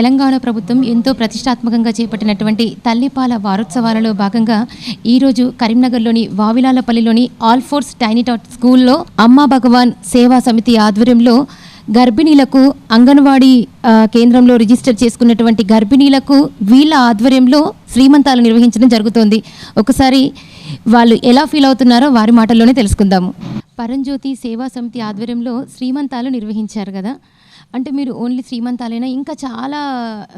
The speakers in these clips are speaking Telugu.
తెలంగాణ ప్రభుత్వం ఎంతో ప్రతిష్టాత్మకంగా చేపట్టినటువంటి తల్లిపాల వారోత్సవాలలో భాగంగా ఈరోజు కరీంనగర్లోని వావిలాలపల్లిలోని ఆల్ ఫోర్స్ టైనిటాట్ స్కూల్లో అమ్మా భగవాన్ సేవా సమితి ఆధ్వర్యంలో గర్భిణీలకు అంగన్వాడీ కేంద్రంలో రిజిస్టర్ చేసుకున్నటువంటి గర్భిణీలకు వీళ్ళ ఆధ్వర్యంలో శ్రీమంతాలు నిర్వహించడం జరుగుతోంది. ఒకసారి వాళ్ళు ఎలా ఫీల్ అవుతున్నారో వారి మాటల్లోనే తెలుసుకుందాము. పరంజ్యోతి సేవా సమితి ఆధ్వర్యంలో శ్రీమంతాలు నిర్వహించారు కదా. అంటే మీరు ఓన్లీ శ్రీమంతాలైనా ఇంకా చాలా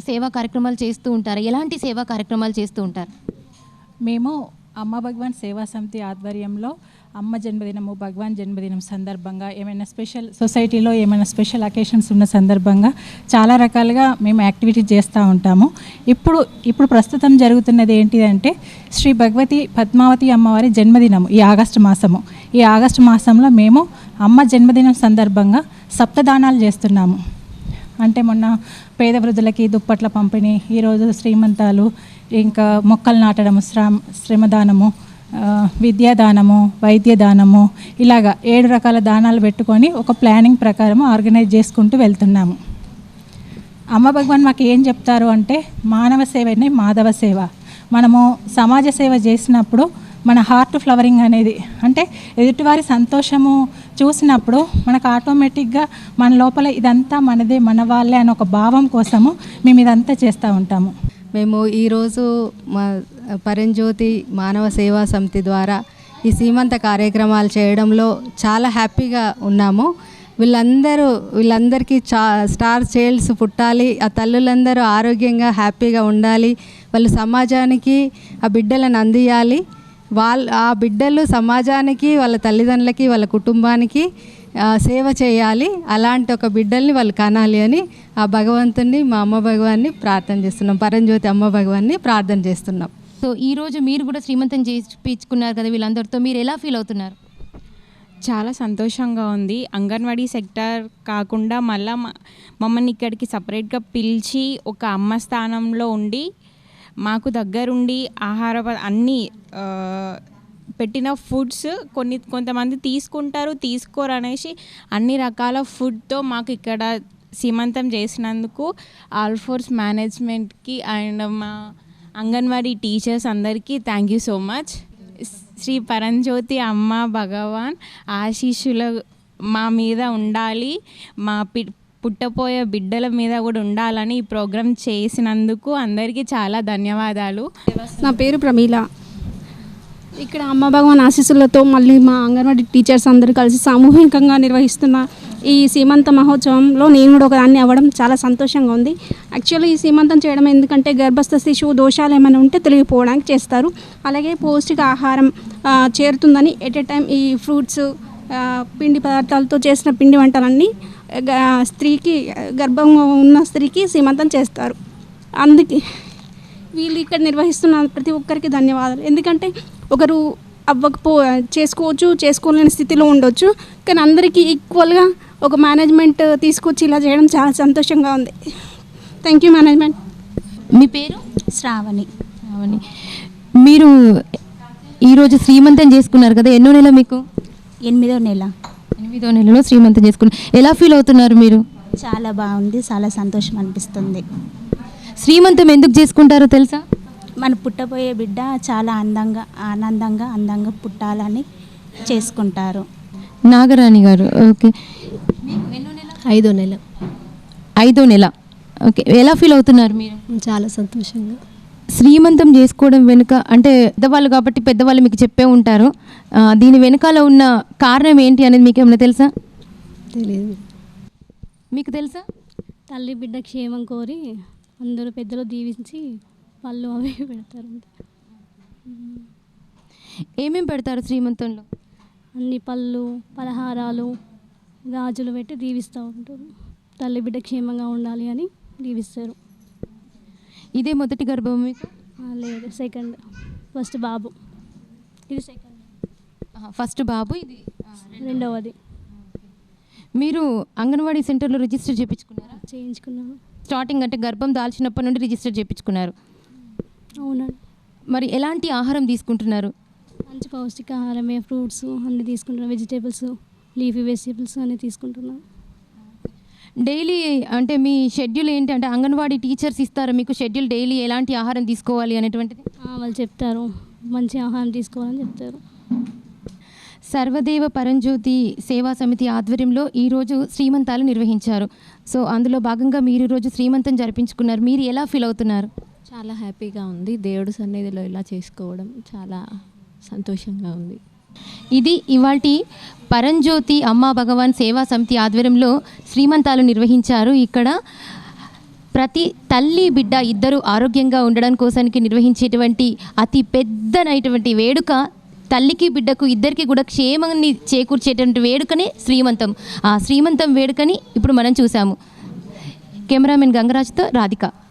సేవా కార్యక్రమాలు చేస్తూ ఉంటారు? ఎలాంటి సేవా కార్యక్రమాలు చేస్తూ ఉంటారు? మేము అమ్మ భగవాన్ సేవా సమితి ఆధ్వర్యంలో అమ్మ జన్మదినము భగవాన్ జన్మదినం సందర్భంగా ఏమైనా స్పెషల్ సొసైటీలో ఏమైనా స్పెషల్ అకేషన్స్ ఉన్న సందర్భంగా చాలా రకాలుగా మేము యాక్టివిటీ చేస్తూ ఉంటాము. ఇప్పుడు ఇప్పుడు ప్రస్తుతం జరుగుతున్నది ఏంటిదంటే శ్రీ భగవతి పద్మావతి అమ్మవారి జన్మదినం ఈ ఆగస్టు మాసము. ఈ ఆగస్టు మాసంలో మేము అమ్మ జన్మదినం సందర్భంగా సప్తదానాలు చేస్తున్నాము. అంటే మొన్న పేద వృద్ధులకి దుప్పట్ల పంపిణీ ఈరోజు శ్రీమంతాలు ఇంకా మొక్కలు నాటడము శ్రమ శ్రమదానము విద్యాదానము వైద్యదానము ఇలాగా ఏడు రకాల దానాలు పెట్టుకొని ఒక ప్లానింగ్ ప్రకారం ఆర్గనైజ్ చేసుకుంటూ వెళ్తున్నాము. అమ్మ భగవాన్ మాకు ఏం చెప్తారు అంటే మానవ సేవనే మాధవ సేవ. మనము సమాజ సేవ చేసినప్పుడు మన హార్ట్ ఫ్లవరింగ్ అనేది. అంటే ఎదుటివారి సంతోషము చూసినప్పుడు మనకు ఆటోమేటిక్గా మన లోపల ఇదంతా మనదే మన వాళ్ళే అని ఒక భావం కోసము మేము ఇదంతా చేస్తూ ఉంటాము. మేము ఈరోజు మా పరంజ్యోతి మానవ సేవా సమితి ద్వారా ఈ సీమంత కార్యక్రమాలు చేయడంలో చాలా హ్యాపీగా ఉన్నాము. వీళ్ళందరూ వీళ్ళందరికీ చా స్టార్ చైల్డ్స్ పుట్టాలి ఆ తల్లులందరూ ఆరోగ్యంగా హ్యాపీగా ఉండాలి వాళ్ళు సమాజానికి ఆ బిడ్డలను అందియాలి. వాళ్ళ ఆ బిడ్డలు సమాజానికి వాళ్ళ తల్లిదండ్రులకి వాళ్ళ కుటుంబానికి ఆ, సేవ చేయాలి. అలాంటి ఒక బిడ్డల్ని వాళ్ళు కనాలి అని ఆ భగవంతుని మా అమ్మ భగవాన్ని ప్రార్థన చేస్తున్నాం. పరంజ్యోతి అమ్మ భగవాన్ని ప్రార్థన చేస్తున్నాం. సో ఈ రోజు మీరు కూడా శ్రీమంతం చేయించుకున్నారు కదా వీళ్ళందరితో. మీరు ఎలా ఫీల్ అవుతున్నారు? చాలా సంతోషంగా ఉంది. అంగన్వాడీ సెక్టర్ కాకుండా మళ్ళా మమ్మల్ని ఇక్కడికి సపరేట్గా పిలిచి ఒక అమ్మ స్థానంలో ఉండి మాకు దగ్గరుండి ఆహార అన్నీ పెట్టిన ఫుడ్స్ కొన్ని కొంతమంది తీసుకుంటారు తీసుకోరు అనేసి అన్ని రకాల ఫుడ్తో మాకు ఇక్కడ సీమంతం చేసినందుకు ఆల్ ఫోర్స్ మేనేజ్మెంట్కి అండ్ మా అంగన్వాడీ టీచర్స్ అందరికీ thank you so much. Shri Paranjyothi Amma Bhagavan ఆశీస్సుల మా మీద ఉండాలి. మా పి పుట్టపోయే బిడ్డల మీద కూడా ఉండాలని ఈ ప్రోగ్రాం చేసినందుకు అందరికీ చాలా ధన్యవాదాలు. నా పేరు ప్రమీల. ఇక్కడ అమ్మ భగవాన్ ఆశీస్సులతో మళ్ళీ మా అంగన్వాడీ టీచర్స్ అందరూ కలిసి సామూహికంగా నిర్వహిస్తున్న ఈ సీమంత మహోత్సవంలో నేను కూడా ఒక దాన్ని అవ్వడం చాలా సంతోషంగా ఉంది. యాక్చువల్లీ ఈ సీమంతం చేయడం ఎందుకంటే గర్భస్థ శిశువు దోషాలు ఏమైనా ఉంటే తొలగిపోవడానికి చేస్తారు. అలాగే పౌష్టిక ఆహారం చేరుతుందని ఎట్ ఎ టైం ఈ ఫ్రూట్స్ పిండి పదార్థాలతో చేసిన పిండి వంటలన్నీ స్త్రీకి గర్భంగా ఉన్న స్త్రీకి సీమంతం చేస్తారు. అందుకే వీళ్ళు ఇక్కడ నిర్వహిస్తున్న ప్రతి ఒక్కరికి ధన్యవాదాలు. ఎందుకంటే ఒకరు అవ్వకపో చేసుకోవచ్చు చేసుకోలేని స్థితిలో ఉండొచ్చు కానీ అందరికీ ఈక్వల్గా ఒక మేనేజ్మెంట్ తీసుకొచ్చి ఇలా చేయడం చాలా సంతోషంగా ఉంది. థ్యాంక్ యూ మేనేజ్మెంట్ మీ పేరు? శ్రావణి. అవుని మీరు ఈరోజు శ్రీమంతం చేసుకున్నారు కదా ఎన్నో నెల మీకు? ఎనిమిదో నెల. ఎనిమిదో నెలలో శ్రీమంతం చేసుకున్నారు ఎలా ఫీల్ అవుతున్నారు మీరు? చాలా బాగుంది చాలా సంతోషం అనిపిస్తుంది. శ్రీమంతం ఎందుకు చేసుకుంటారో తెలుసా? మన పుట్టబోయే బిడ్డ చాలా అందంగా ఆనందంగా అందంగా పుట్టాలని చేసుకుంటారు. నాగరాణి గారు ఓకే. ఐదో నెల. ఐదో నెల. ఓకే. ఎలా ఫీల్ అవుతున్నారు మీరు? చాలా సంతోషంగా. శ్రీమంతం చేసుకోవడం వెనుక అంటే పెద్దవాళ్ళు కాబట్టి పెద్దవాళ్ళు మీకు చెప్పే ఉంటారు. దీని వెనకాల ఉన్న కారణం ఏంటి అనేది మీకు ఏమైనా తెలుసా? తెలియదు మీకు తెలుసా? తల్లి బిడ్డ క్షేమం కోరి అందరూ పెద్దలు దీవించి పళ్ళు అవి పెడతారు ఏమేం పెడతారు శ్రీమంతంలో? అన్ని పళ్ళు పలహారాలు గాజులు పెట్టి దీవిస్తూ ఉంటారు. తల్లి బిడ్డ క్షేమంగా ఉండాలి అని దీవిస్తారు. ఇదే మొదటి గర్భం మీకు లేదు సెకండ్ ఫస్ట్ బాబు. ఇది సెకండ్ ఫస్ట్ బాబు ఇది రెండవది. మీరు అంగన్వాడీ సెంటర్లో రిజిస్టర్ చేయించుకున్నారా? చేయించుకున్నాను. స్టార్టింగ్ అంటే గర్భం దాల్చినప్పటి నుండి రిజిస్టర్ చేయించుకున్నారు. అవునండి. మరి ఎలాంటి ఆహారం తీసుకుంటున్నారు? మంచి పౌష్టికాహారమే ఫ్రూట్స్ అన్నీ తీసుకుంటున్నాను. వెజిటేబుల్స్ లీఫీ వెజిటేబుల్స్ అన్నీ తీసుకుంటున్నాను. డైలీ అంటే మీ షెడ్యూల్ ఏంటి? అంటే అంగన్వాడీ టీచర్స్ ఇస్తారా? మీకు షెడ్యూల్ డైలీ ఎలాంటి ఆహారం తీసుకోవాలి అనేటువంటిది? వాళ్ళు చెప్తారు. మంచి ఆహారం తీసుకోవాలని చెప్తారు. సర్వదేవ పరంజ్యోతి సేవా సమితి ఆధ్వర్యంలో ఈరోజు శ్రీమంతాలు నిర్వహించారు. సో అందులో భాగంగా మీరు ఈరోజు శ్రీమంతం జరిపించుకున్నారు. మీరు ఎలా ఫీల్ అవుతున్నారు? చాలా హ్యాపీగా ఉంది. దేవుడు సన్నిధిలో ఇలా చేసుకోవడం చాలా సంతోషంగా ఉంది. ఇది ఇవాటి పరంజ్యోతి అమ్మా భగవాన్ సేవా సమితి ఆధ్వర్యంలో శ్రీమంతాలు నిర్వహించారు. ఇక్కడ ప్రతి తల్లి బిడ్డ ఇద్దరు ఆరోగ్యంగా ఉండడం కోసానికి నిర్వహించేటువంటి అతి పెద్దనైనటువంటి వేడుక తల్లికి బిడ్డకు ఇద్దరికి కూడా క్షేమాన్ని చేకూర్చేటువంటి వేడుకనే శ్రీమంతం. ఆ శ్రీమంతం వేడుకని ఇప్పుడు మనం చూసాము. కెమెరామెన్ గంగరాజ్తో రాధిక.